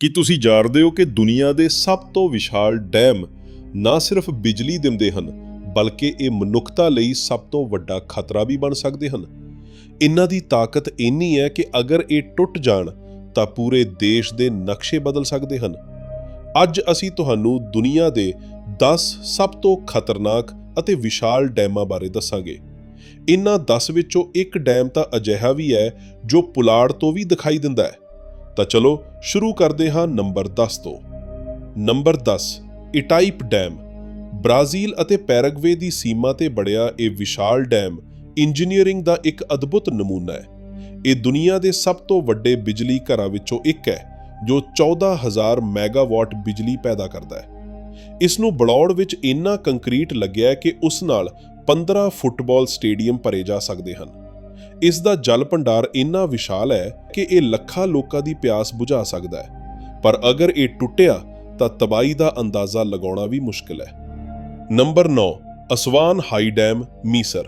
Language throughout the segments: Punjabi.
ਕੀ ਤੁਸੀਂ ਜਾਣਦੇ ਹੋ ਕਿ ਦੁਨੀਆ ਦੇ ਸਭ ਤੋਂ ਵਿਸ਼ਾਲ ਡੈਮ ਨਾ ਸਿਰਫ ਬਿਜਲੀ ਦਿੰਦੇ ਹਨ, ਬਲਕਿ ਇਹ ਮਨੁੱਖਤਾ ਲਈ ਸਭ ਤੋਂ ਵੱਡਾ ਖਤਰਾ ਵੀ ਬਣ ਸਕਦੇ ਹਨ? ਇਹਨਾਂ ਦੀ ਤਾਕਤ ਇੰਨੀ ਹੈ ਕਿ ਅਗਰ ਇਹ ਟੁੱਟ ਜਾਣ, ਤਾਂ ਪੂਰੇ ਦੇਸ਼ ਦੇ ਨਕਸ਼ੇ ਬਦਲ ਸਕਦੇ ਹਨ। ਅੱਜ ਅਸੀਂ ਤੁਹਾਨੂੰ ਦੁਨੀਆ ਦੇ 10 ਸਭ ਤੋਂ ਖਤਰਨਾਕ ਅਤੇ ਵਿਸ਼ਾਲ ਡੈਮਾਂ ਬਾਰੇ ਦੱਸਾਂਗੇ। ਇਨ੍ਹਾਂ 10 ਵਿੱਚੋਂ ਇੱਕ ਡੈਮ ਤਾਂ ਅਜਿਹਾ ਵੀ ਹੈ ਜੋ ਪੁਲਾੜ ਤੋਂ ਵੀ ਦਿਖਾਈ ਦਿੰਦਾ ਹੈ। ਤਾਂ ਚਲੋ ਸ਼ੁਰੂ ਕਰਦੇ ਹਾਂ ਨੰਬਰ 10 ਤੋਂ। Number 10 ਇਟਾਈਪ dam. ਬ੍ਰਾਜ਼ੀਲ ਅਤੇ ਪੈਰਾਗਵੇ ਦੀ ਸੀਮਾ ਤੇ ਬਣਿਆ ਇਹ ਵਿਸ਼ਾਲ ਡੈਮ ਇੰਜੀਨੀਅਰਿੰਗ ਦਾ ਇੱਕ ਅਦਭੁਤ ਨਮੂਨਾ ਹੈ। ਇਹ ਦੁਨੀਆ ਦੇ ਸਭ ਤੋਂ ਵੱਡੇ ਬਿਜਲੀ ਘਰਾਂ ਵਿੱਚੋਂ ਇੱਕ ਹੈ, ਜੋ 14000 ਮੈਗਾਵਾਟ ਬਿਜਲੀ ਪੈਦਾ ਕਰਦਾ ਹੈ। ਇਸ ਨੂੰ ਬਲੌੜ ਵਿੱਚ ਇੰਨਾ ਕੰਕਰੀਟ ਲੱਗਿਆ ਕਿ ਉਸ ਨਾਲ 15 ਫੁੱਟਬਾਲ ਸਟੇਡੀਅਮ ਭਰੇ ਜਾ ਸਕਦੇ ਹਨ। ਇਸ ਦਾ ਜਲ ਭੰਡਾਰ ਇੰਨਾ ਵਿਸ਼ਾਲ ਹੈ ਕਿ ਇਹ ਲੱਖਾਂ ਲੋਕਾਂ ਦੀ ਪਿਆਸ ਬੁਝਾ ਸਕਦਾ ਹੈ। ਪਰ ਅਗਰ ਇਹ ਟੁੱਟਿਆ, ਤਾਂ ਤਬਾਈ ਦਾ ਅੰਦਾਜ਼ਾ ਲਗਾਉਣਾ ਵੀ ਮੁਸ਼ਕਲ ਹੈ। ਨੰਬਰ 9 ਅਸਵਾਨ ਹਾਈ ਡੈਮ, ਮਿਸਰ।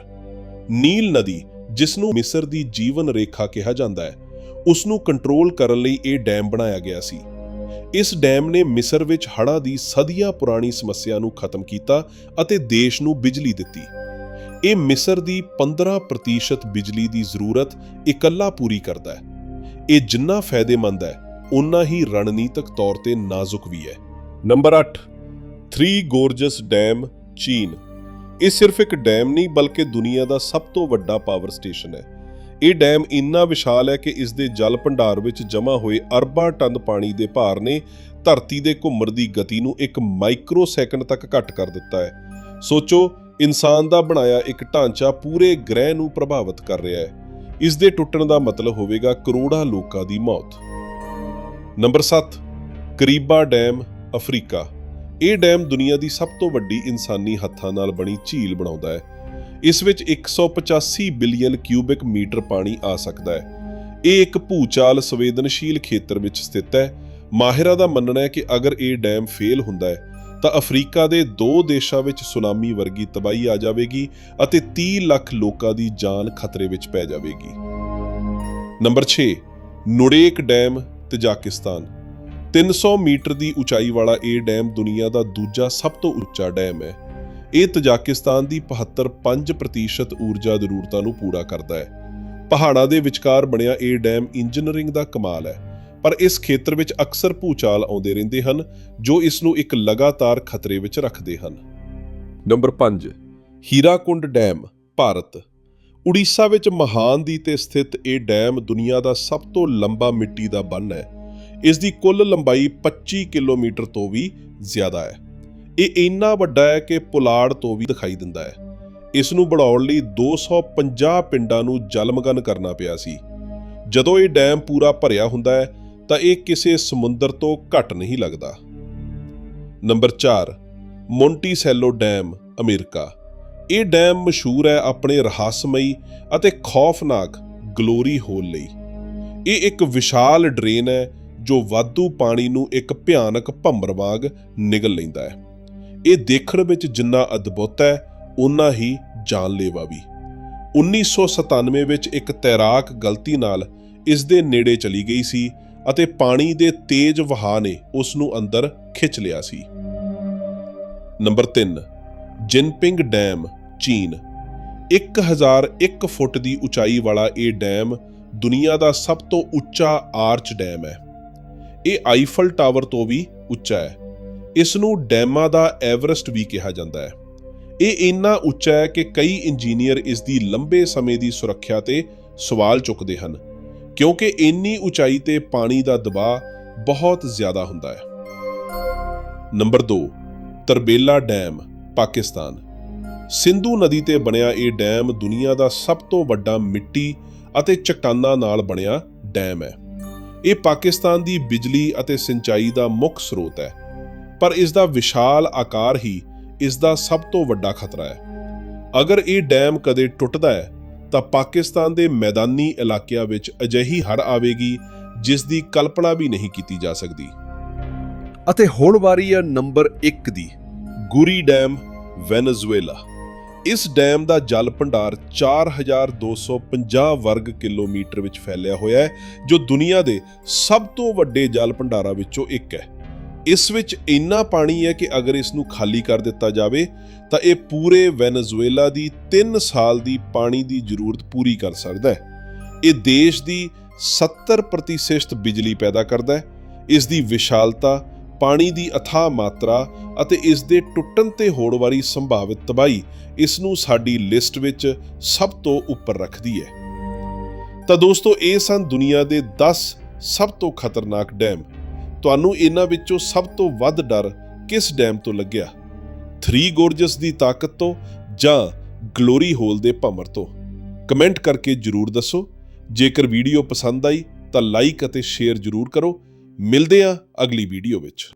ਨੀਲ ਨਦੀ ਜਿਸ ਨੂੰ ਮਿਸਰ ਦੀ ਜੀਵਨ ਰੇਖਾ ਕਿਹਾ ਜਾਂਦਾ ਹੈ ਉਸ ਨੂੰ ਕੰਟਰੋਲ ਕਰਨ ਲਈ ਇਹ ਡੈਮ ਬਣਾਇਆ ਗਿਆ ਸੀ। ਇਸ ਡੈਮ ਨੇ ਮਿਸਰ ਵਿੱਚ ਹੜ੍ਹਾਂ ਦੀ ਸਦੀਆਂ ਪੁਰਾਣੀ ਸਮੱਸਿਆ ਨੂੰ ਖਤਮ ਕੀਤਾ ਅਤੇ ਦੇਸ਼ ਨੂੰ ਬਿਜਲੀ ਦਿੱਤੀ। ਇਹ ਮਿਸਰ ਦੀ 15% ਬਿਜਲੀ ਦੀ ਜ਼ਰੂਰਤ ਇਕੱਲਾ ਪੂਰੀ ਕਰਦਾ ਹੈ। ਇਹ ਜਿੰਨਾ ਫਾਇਦੇਮੰਦ ਹੈ ਉਨਾ ਹੀ ਰਣਨੀਤਕ ਤੌਰ ਤੇ ਨਾਜ਼ੁਕ ਵੀ ਹੈ। ਨੰਬਰ 8 ਥ੍ਰੀ ਗੋਰਜਸ ਡੈਮ ਚੀਨ। ਇਹ ਸਿਰਫ ਇੱਕ ਡੈਮ ਨਹੀਂ, ਬਲਕਿ ਦੁਨੀਆ ਦਾ ਸਭ ਤੋਂ ਵੱਡਾ ਪਾਵਰ ਸਟੇਸ਼ਨ ਹੈ। ਇਹ ਡੈਮ ਇੰਨਾ ਵਿਸ਼ਾਲ ਹੈ ਕਿ ਇਸ ਦੇ ਜਲ ਭੰਡਾਰ ਵਿੱਚ ਜਮ੍ਹਾਂ ਹੋਏ ਅਰਬਾਂ ਟਨ ਪਾਣੀ ਦੇ ਭਾਰ ਨੇ ਧਰਤੀ ਦੇ ਘੁੰਮਣ ਦੀ ਗਤੀ ਨੂੰ ਇੱਕ ਮਾਈਕਰੋ ਸੈਕਿੰਡ ਤੱਕ ਘੱਟ ਕਰ ਦਿੱਤਾ ਹੈ। ਸੋਚੋ, ਇਨਸਾਨ ਦਾ ਬਣਾਇਆ ਇੱਕ ਢਾਂਚਾ ਪੂਰੇ ਗ੍ਰਹਿ ਨੂੰ ਪ੍ਰਭਾਵਿਤ ਕਰ ਰਿਹਾ ਹੈ। ਇਸ ਦੇ ਟੁੱਟਣ ਦਾ ਮਤਲਬ ਹੋਵੇਗਾ ਕਰੋੜਾਂ ਲੋਕਾਂ ਦੀ ਮੌਤ। Number 7 Kariba dam, Africa. ਇਹ ਡੈਮ ਦੁਨੀਆ ਦੀ ਸਭ ਤੋਂ ਵੱਡੀ ਇਨਸਾਨੀ ਹੱਥਾਂ ਨਾਲ ਬਣੀ ਝੀਲ ਬਣਾਉਂਦਾ ਹੈ। ਇਸ ਵਿੱਚ 185 ਬਿਲੀਅਨ ਕਿਊਬਿਕ ਮੀਟਰ ਪਾਣੀ ਆ ਸਕਦਾ ਹੈ। ਇਹ ਇੱਕ ਭੂਚਾਲ ਸੰਵੇਦਨਸ਼ੀਲ ਖੇਤਰ ਵਿੱਚ ਸਥਿਤ ਹੈ। ਮਾਹਿਰਾਂ ਦਾ ਮੰਨਣਾ ਹੈ ਕਿ ਅਗਰ ਇਹ ਡੈਮ ਫੇਲ ਹੁੰਦਾ ਹੈ ਤਾਂ ਅਫਰੀਕਾ ਦੇ ਦੋ ਦੇਸ਼ਾਂ ਵਿੱਚ ਸੁਨਾਮੀ ਵਰਗੀ ਤਬਾਹੀ ਆ ਜਾਵੇਗੀ ਅਤੇ 30 ਲੱਖ ਲੋਕਾਂ ਦੀ ਜਾਨ ਖਤਰੇ ਵਿੱਚ ਪੈ ਜਾਵੇਗੀ। Number 6 Nurek dam, Tajikistan. 300 metre ਦੀ ਉਚਾਈ ਵਾਲਾ ਇਹ ਡੈਮ ਦੁਨੀਆ ਦਾ ਦੂਜਾ ਸਭ ਤੋਂ ਉੱਚਾ ਡੈਮ ਹੈ। ਇਹ ਤਜਾਕਿਸਤਾਨ ਦੀ 75% ਊਰਜਾ ਜ਼ਰੂਰਤਾਂ ਨੂੰ ਪੂਰਾ ਕਰਦਾ ਹੈ। ਪਹਾੜਾਂ ਦੇ ਵਿਚਕਾਰ ਬਣਿਆ ਇਹ ਡੈਮ ਇੰਜੀਨੀਅਰਿੰਗ ਦਾ ਕਮਾਲ ਹੈ। ਪਰ ਇਸ ਖੇਤਰ ਵਿੱਚ ਅਕਸਰ ਭੂਚਾਲ ਆਉਂਦੇ ਰਹਿੰਦੇ ਹਨ, ਜੋ ਇਸ ਨੂੰ ਇੱਕ ਲਗਾਤਾਰ ਖਤਰੇ ਵਿੱਚ ਰੱਖਦੇ ਹਨ। Number 5 Hirakud dam, Bharat. Orissa ਵਿੱਚ ਮਹਾਨ ਦੀ ਤੇ ਸਥਿਤ ਇਹ ਡੈਮ ਦੁਨੀਆ ਦਾ ਸਭ ਤੋਂ ਲੰਬਾ ਮਿੱਟੀ ਦਾ ਬੰਨ ਹੈ। ਇਸ ਦੀ ਕੁੱਲ ਲੰਬਾਈ 25 ਕਿਲੋਮੀਟਰ ਤੋਂ ਵੀ ਜ਼ਿਆਦਾ ਹੈ। ਇਹ ਇੰਨਾ ਵੱਡਾ ਹੈ ਕਿ ਪੁਲਾੜ ਤੋਂ ਵੀ ਦਿਖਾਈ ਦਿੰਦਾ ਹੈ। ਇਸ ਨੂੰ ਬਣਾਉਣ ਲਈ 250 ਪਿੰਡਾਂ ਨੂੰ ਜਲਮਗਨ ਕਰਨਾ ਪਿਆ ਸੀ। ਜਦੋਂ ਇਹ ਡੈਮ ਪੂਰਾ ਭਰਿਆ ਹੁੰਦਾ ਹੈ ਤਾਂ ਇਹ ਕਿਸੇ ਸਮੁੰਦਰ ਤੋਂ ਘੱਟ ਨਹੀਂ ਲੱਗਦਾ। Number 4 Monticello dam, America. ਇਹ ਡੈਮ ਮਸ਼ਹੂਰ ਹੈ ਆਪਣੇ ਰਹੱਸਮਈ ਅਤੇ ਖੌਫਨਾਕ ਗਲੋਰੀ ਹੋਲ ਲਈ। ਇਹ ਇੱਕ ਵਿਸ਼ਾਲ ਡਰੇਨ ਹੈ ਜੋ ਵਾਧੂ ਪਾਣੀ ਨੂੰ ਇੱਕ ਭਿਆਨਕ ਭੰਬਰ ਵਾਂਗ ਨਿਗਲ ਲੈਂਦਾ ਹੈ। ਇਹ ਦੇਖਣ ਵਿੱਚ ਜਿੰਨਾ ਅਦਭੁਤ ਹੈ ਉਨਾ ਹੀ ਜਾਨਲੇਵਾ ਵੀ। 1997 ਵਿੱਚ ਇੱਕ ਤੈਰਾਕ ਗਲਤੀ ਨਾਲ ਇਸ ਦੇ ਨੇੜੇ ਚਲੀ ਗਈ ਸੀ ਅਤੇ ਪਾਣੀ ਦੇ ਤੇਜ਼ ਵਹਾਅ ਨੇ ਉਸ ਨੂੰ ਅੰਦਰ ਖਿੱਚ ਲਿਆ ਸੀ। ਨੰਬਰ 3 ਜਿਨਪਿੰਗ ਡੈਮ, ਚੀਨ। 1001 ਫੁੱਟ ਦੀ ਉਚਾਈ ਵਾਲਾ ਇਹ ਡੈਮ ਦੁਨੀਆ ਦਾ ਸਭ ਤੋਂ ਉੱਚਾ ਆਰਚ ਡੈਮ ਹੈ। ਇਹ ਆਈਫਲ ਟਾਵਰ ਤੋਂ ਵੀ ਉੱਚਾ ਹੈ। ਇਸ ਨੂੰ ਡੈਮਾਂ ਦਾ ਐਵਰੈਸਟ ਵੀ ਕਿਹਾ ਜਾਂਦਾ ਹੈ। ਇਹ ਇੰਨਾ ਉੱਚਾ ਹੈ ਕਿ ਕਈ ਇੰਜੀਨੀਅਰ ਇਸ ਦੀ ਲੰਬੇ ਸਮੇਂ ਦੀ ਸੁਰੱਖਿਆ ਤੇ ਸਵਾਲ ਚੁੱਕਦੇ ਹਨ। ਕਿਉਂਕਿ ਇੰਨੀ ਉਚਾਈ ਤੇ ਪਾਣੀ ਦਾ ਦਬਾਅ ਬਹੁਤ ਜ਼ਿਆਦਾ ਹੁੰਦਾ ਹੈ। Number 2 Tarbela dam, Pakistan. Sindhu ਨਦੀ ਤੇ ਬਣਿਆ ਇਹ ਡੈਮ ਦੁਨੀਆ ਦਾ ਸਭ ਤੋਂ ਵੱਡਾ ਮਿੱਟੀ ਅਤੇ ਚਟਾਨਾਂ ਨਾਲ ਬਣਿਆ ਡੈਮ ਹੈ। ਇਹ ਪਾਕਿਸਤਾਨ ਦੀ ਬਿਜਲੀ ਅਤੇ ਸਿੰਚਾਈ ਦਾ ਮੁੱਖ ਸਰੋਤ ਹੈ, ਪਰ ਇਸ ਦਾ ਵਿਸ਼ਾਲ ਆਕਾਰ ਹੀ ਇਸ ਦਾ ਸਭ ਤੋਂ ਵੱਡਾ ਖਤਰਾ ਹੈ। ਅਗਰ ਇਹ ਡੈਮ ਕਦੇ ਟੁੱਟਦਾ ਹੈ ਤਾਂ ਪਾਕਿਸਤਾਨ ਦੇ ਮੈਦਾਨੀ ਇਲਾਕਿਆਂ ਵਿੱਚ ਅਜਿਹੀ ਹੜ੍ਹ ਆਵੇਗੀ, ਜਿਸ ਦੀ ਕਲਪਨਾ ਵੀ ਨਹੀਂ ਕੀਤੀ ਜਾ ਸਕਦੀ। ਅਤੇ ਹੁਣ ਵਾਰੀ ਹੈ ਨੰਬਰ 1 ਦੀ, ਗੁਰੀ ਡੈਮ, ਵੈਨੇਜ਼ੁਏਲਾ। ਇਸ ਡੈਮ ਦਾ ਜਲ ਭੰਡਾਰ 4250 ਵਰਗ ਕਿਲੋਮੀਟਰ ਵਿੱਚ ਫੈਲਿਆ ਹੋਇਆ ਹੈ, ਜੋ ਦੁਨੀਆ ਦੇ ਸਭ ਤੋਂ ਵੱਡੇ ਜਲ ਭੰਡਾਰਾਂ ਵਿੱਚੋਂ ਇੱਕ ਹੈ। ਇਸ ਵਿੱਚ ਇੰਨਾ ਪਾਣੀ ਹੈ ਕਿ ਅਗਰ ਇਸ ਨੂੰ ਖਾਲੀ ਕਰ ਦਿੱਤਾ ਜਾਵੇ, ਤਾਂ ਇਹ ਪੂਰੇ ਵੈਨੇਜ਼ੁਏਲਾ ਦੀ 3 ਸਾਲ ਦੀ ਪਾਣੀ ਦੀ ਜ਼ਰੂਰਤ ਪੂਰੀ ਕਰ ਸਕਦਾ ਹੈ। ਇਹ ਦੇਸ਼ ਦੀ 70% ਬਿਜਲੀ ਪੈਦਾ ਕਰਦਾ ਹੈ। ਇਸ ਦੀ ਵਿਸ਼ਾਲਤਾ, ਪਾਣੀ ਦੀ ਅਥਾਹ ਮਾਤਰਾ ਅਤੇ ਇਸ ਦੇ ਟੁੱਟਣ ਤੇ ਹੋਣ ਵਾਲੀ ਸੰਭਾਵਿਤ ਤਬਾਹੀ ਇਸ ਨੂੰ ਸਾਡੀ ਲਿਸਟ ਵਿੱਚ ਸਭ ਤੋਂ ਉੱਪਰ ਰੱਖਦੀ ਹੈ। ਤਾਂ ਦੋਸਤੋ, ਇਹ ਸਨ ਦੁਨੀਆ ਦੇ 10 ਸਭ ਤੋਂ ਖਤਰਨਾਕ ਡੈਮ। ਤੁਹਾਨੂੰ ਇਹਨਾਂ ਵਿੱਚੋਂ ਸਭ ਤੋਂ ਵੱਧ ਡਰ ਕਿਸ ਡੈਮ ਤੋਂ ਲੱਗਿਆ? 3 ਗੋਰਜਸ ਦੀ ਤਾਕਤ ਤੋਂ ਜਾਂ ਗਲੋਰੀ ਹੋਲ ਦੇ ਭਮਰ ਤੋਂ? ਕਮੈਂਟ ਕਰਕੇ ਜਰੂਰ ਦੱਸੋ। ਜੇਕਰ ਵੀਡੀਓ ਪਸੰਦ ਆਈ ਤਾਂ ਲਾਈਕ ਅਤੇ ਸ਼ੇਅਰ ਜਰੂਰ ਕਰੋ। ਮਿਲਦੇ ਹਾਂ ਅਗਲੀ ਵੀਡੀਓ ਵਿੱਚ।